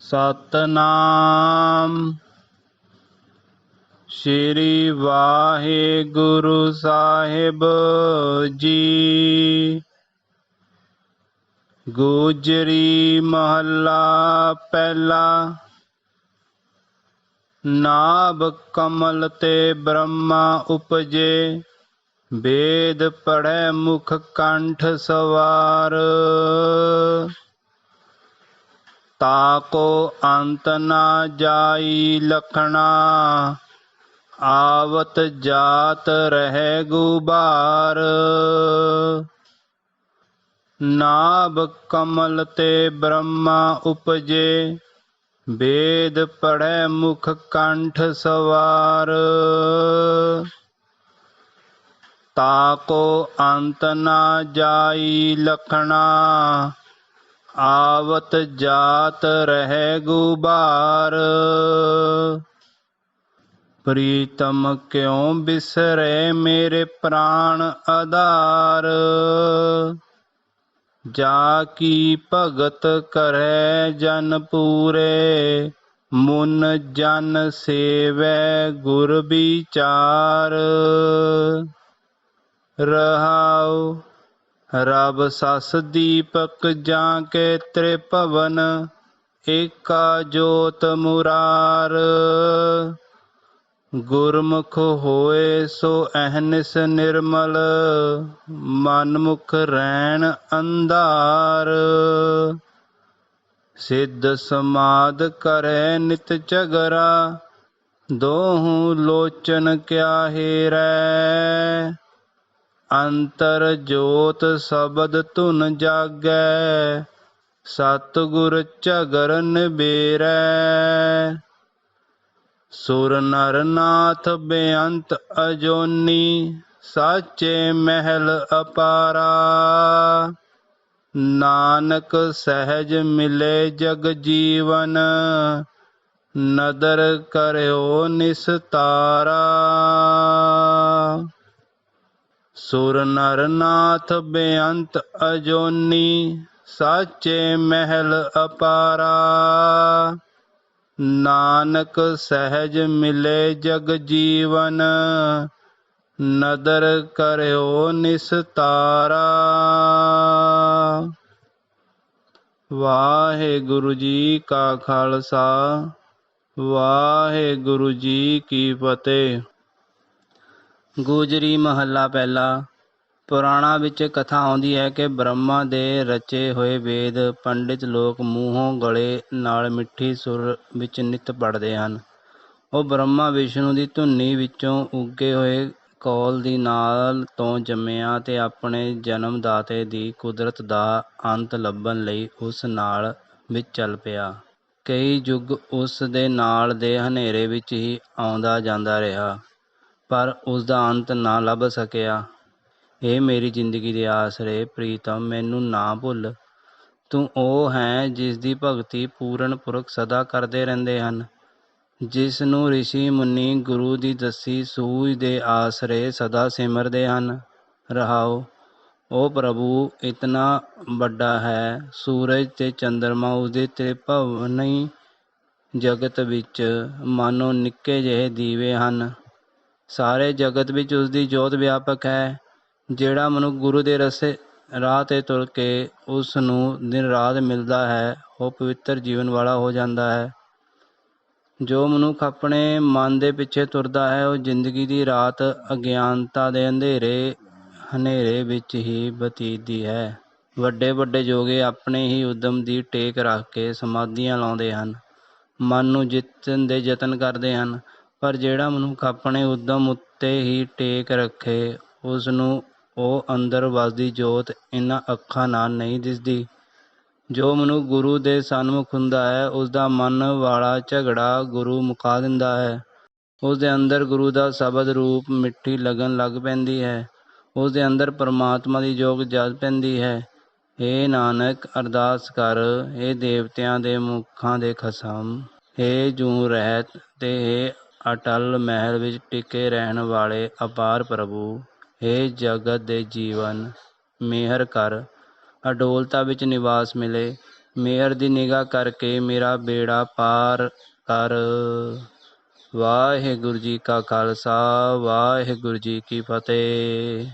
ਸਤਨਾਮ। ਸ਼੍ਰੀ ਵਾਹਿਗੁਰੂ ਸਾਹਿਬ ਜੀ। ਗੁਜਰੀ ਮਹੱਲਾ ਪਹਿਲਾ। ਨਾਭ ਕਮਲ ਤੇ ਬ੍ਰਹਮਾ ਉਪਜੇ। ਵੇਦ ਪੜੈ ਮੁਖ ਕੰਠ ਸਵਾਰ। ਤਾਕੋ ਅੰਤ ਨਾ ਜਾਈ ਲਖਣਾ ਆਵਤ ਜਾਤ ਰਹਿ ਗੁਬਾਰ ਨਾਭ ਕਮਲ ਤੇ ਬ੍ਰਹਮਾ ਉਪਜੇ ਵੇਦ ਪੜੈ ਮੁਖ ਕੰਠ ਸਵਾਰ ਤਾਕੋ ਅੰਤ ਨਾ ਜਾਈ ਲਖਣਾ ਆਵਤ ਜਾਤ ਰਹਿ ਗੁਬਾਰ। ਪ੍ਰੀਤਮ ਕਿਉ ਬਿਸਰੇ ਮੇਰੇ ਪ੍ਰਾਣ ਆਧਾਰ? ਜਾ ਕੀ ਭਗਤ ਕਰੈ ਜਨ ਪੂਰੇ? ਮੁਨ ਜਨ ਸੇਵੈ ਗੁਰ ਵਿਚਾਰ। ਰਹਾਉ ਰਬ ਸਸ ਦੀਪਕ ਜਾਂ ਕੇ ਤ੍ਰਿਭਵਨ ਏਕਾ ਜੋਤ ਮੁਰਾਰ। ਗੁਰਮੁਖ ਹੋਏ ਸੋ ਅਹਨਿਸ ਨਿਰਮਲ, ਮਨਮੁਖ ਰਹਿਣ ਅੰਧਾਰ। ਸਿੱਧ ਸਮਾਦ ਕਰੈ ਨਿਤ ਝਗਰਾ, ਦੋਹੂ ਲੋਚਨ ਕਿਆ ਹੇਰੈ। ਅੰਤਰ ਜੋਤ ਸ਼ਬਦ ਧੁਨ ਜਾਗੈ, ਸਤਗੁਰ ਝਗਰਨ ਬੇਰੈ ਸੁਰ ਨਰ ਨਾਥ ਬੇਅੰਤ ਅਜੋਨੀ, ਸਾਚੇ ਮਹਿਲ ਅਪਾਰਾ। ਨਾਨਕ ਸਹਿਜ ਮਿਲੇ ਜਗ ਜੀਵਨ, ਨਦਰ ਕਰਿਓ ਨਿਸਤਾਰਾ। ਸੁਰ ਨਰ ਨਾਥ ਬੇਅੰਤ ਅਜੋਨੀ, ਸਾਚੇ ਮਹਿਲ ਅਪਾਰਾ। ਨਾਨਕ ਸਹਿਜ ਮਿਲੇ ਜਗ ਜੀਵਨ, ਨਦਰ ਕਰਿਓ ਨਿਸਤਾਰਾ ਵਾਹਿਗੁਰੂ ਜੀ ਕਾ ਖਾਲਸਾ, ਵਾਹਿਗੁਰੂ ਜੀ ਕੀ ਫਤਿਹ। ਗੁਜਰੀ ਮਹੱਲਾ ਪਹਿਲਾ। ਪੁਰਾਣਾ ਵਿੱਚ ਕਥਾ ਆਉਂਦੀ ਹੈ ਕਿ ਬ੍ਰਹਮਾ ਦੇ ਰਚੇ ਹੋਏ ਵੇਦ ਪੰਡਿਤ ਲੋਕ ਮੂੰਹੋਂ ਗਲੇ ਨਾਲ ਮਿੱਠੀ ਸੁਰ ਵਿੱਚ ਨਿਤ ਪੜ੍ਹਦੇ ਹਨ। ਉਹ ਬ੍ਰਹਮਾ ਵਿਸ਼ਨੂੰ ਦੀ ਧੁਨੀ ਵਿੱਚੋਂ ਉੱਗੇ ਹੋਏ ਕੌਲ ਦੀ ਨਾਲ ਤੋਂ ਜੰਮਿਆ ਤੇ ਆਪਣੇ ਜਨਮ ਦਾਤੇ ਦੀ ਕੁਦਰਤ ਦਾ ਅੰਤ ਲੱਭਣ ਲਈ ਉਸ ਨਾਲ ਵਿੱਚ ਚੱਲ ਪਿਆ। ਕਈ ਯੁੱਗ ਉਸ ਦੇ ਨਾਲ ਦੇ ਹਨੇਰੇ ਵਿੱਚ ਹੀ ਆਉਂਦਾ ਜਾਂਦਾ ਰਿਹਾ। ਪਰ ਉਸ ਦਾ ਅੰਤ ਨਾ ਲੱਭ ਸਕਿਆ। ਇਹ ਮੇਰੀ ਜ਼ਿੰਦਗੀ ਦੇ ਆਸਰੇ, ਪ੍ਰੀਤਮ, ਮੈਨੂੰ ਨਾ ਭੁੱਲ। ਤੂੰ ਉਹ ਹੈ ਜਿਸ ਦੀ ਭਗਤੀ ਪੂਰਨ ਪੁਰਖ ਸਦਾ ਕਰਦੇ ਰਹਿੰਦੇ ਹਨ ਜਿਸ ਨੂੰ ઋષਿ ਮੁਨੀ ਗੁਰੂ ਦੀ ਦੱਸੀ ਸੂਝ ਦੇ ਆਸਰੇ ਸਦਾ ਸਿਮਰਦੇ ਹਨ। ਰਹਾਓ, ਉਹ ਪ੍ਰਭੂ ਇਤਨਾ ਵੱਡਾ ਹੈ, ਸੂਰਜ ਤੇ ਚੰਦਰਮਾ ਉਸਦੇ ਤ੍ਰਿਭਵਨੀ ਜਗਤ ਵਿੱਚ, ਮਾਨੋ ਨਿੱਕੇ ਜਿਹੇ ਦੀਵੇ ਹਨ। ਸਾਰੇ ਜਗਤ ਵਿੱਚ ਉਸ ਦੀ ਜੋਤ ਵਿਆਪਕ ਹੈ, ਜਿਹੜਾ ਮਨੁੱਖ ਗੁਰੂ ਦੇ ਰਸੇ, ਰਾਹ ਤੇ ਤੁਰ ਕੇ ਉਸ ਨੂੰ ਦਿਨ ਰਾਤ ਮਿਲਦਾ ਹੈ, ਉਹ ਪਵਿੱਤਰ ਜੀਵਨ ਵਾਲਾ ਹੋ ਜਾਂਦਾ ਹੈ। ਜੋ ਮਨੁੱਖ ਆਪਣੇ ਮਨ ਦੇ ਪਿੱਛੇ ਤੁਰਦਾ ਹੈ, ਉਹ ਜ਼ਿੰਦਗੀ ਦੀ ਰਾਤ ਅਗਿਆਨਤਾ ਦੇ ਅੰਧੇਰੇ, ਹਨੇਰੇ ਵਿੱਚ ਹੀ ਬਤੀਤਦੀ ਹੈ। ਵੱਡੇ ਵੱਡੇ ਜੋਗੇ ਆਪਣੇ ਹੀ ਉਦਮ ਦੀ ਟੇਕ ਰੱਖ ਕੇ ਸਮਾਧੀਆਂ ਲਾਉਂਦੇ ਹਨ। ਮਨ ਨੂੰ ਜਿੱਤਣ ਦੇ ਯਤਨ ਕਰਦੇ ਹਨ। ਪਰ ਜਿਹੜਾ ਮਨੁੱਖ ਆਪਣੇ ਉੱਦਮ ਉੱਤੇ ਹੀ ਟੇਕ ਰੱਖੇ ਉਸ ਨੂੰ ਉਹ ਅੰਦਰ ਵਸਦੀ ਜੋਤ ਇਹਨਾਂ ਅੱਖਾਂ ਨਾਲ ਨਹੀਂ ਦਿਸਦੀ। ਜੋ ਮਨੁੱਖ ਗੁਰੂ ਦੇ ਸਨਮੁਖ ਹੁੰਦਾ ਹੈ ਉਸ ਦਾ ਮਨ ਵਾਲਾ ਝਗੜਾ ਗੁਰੂ ਮੁਕਾ ਦਿੰਦਾ ਹੈ। ਉਸ ਦੇ ਅੰਦਰ ਗੁਰੂ ਦਾ ਸ਼ਬਦ ਰੂਪ ਮਿੱਠੀ ਲੱਗਣ ਲੱਗ ਪੈਂਦੀ ਹੈ। ਉਸ ਦੇ ਅੰਦਰ ਪਰਮਾਤਮਾ ਦੀ ਜੋਗ ਜਲ ਪੈਂਦੀ ਹੈ। ਏ ਨਾਨਕ, ਅਰਦਾਸ ਕਰ ਏ ਦੇਵਤਿਆਂ ਦੇ ਮੁਖਾਂ ਦੇ ਖਸਮ ਏ ਜੂ ਰਹਿਤ ਤੇ ਏ ਅਟਲ ਮਹਿਲ ਵਿੱਚ ਟਿਕੇ ਰਹਿਣ ਵਾਲੇ ਅਪਾਰ ਪ੍ਰਭੂ, ਹੇ ਜਗਤ ਦੇ ਜੀਵਨ, ਮਿਹਰ ਕਰ। ਅਡੋਲਤਾ ਵਿੱਚ ਨਿਵਾਸ ਮਿਲੇ, ਮਿਹਰ ਦੀ ਨਿਗਾਹ ਕਰਕੇ ਮੇਰਾ ਬੇੜਾ ਪਾਰ ਕਰ। ਵਾਹਿਗੁਰੂ ਜੀ ਕਾ ਖਾਲਸਾ, ਵਾਹਿਗੁਰੂ ਜੀ ਕੀ ਫਤਿਹ।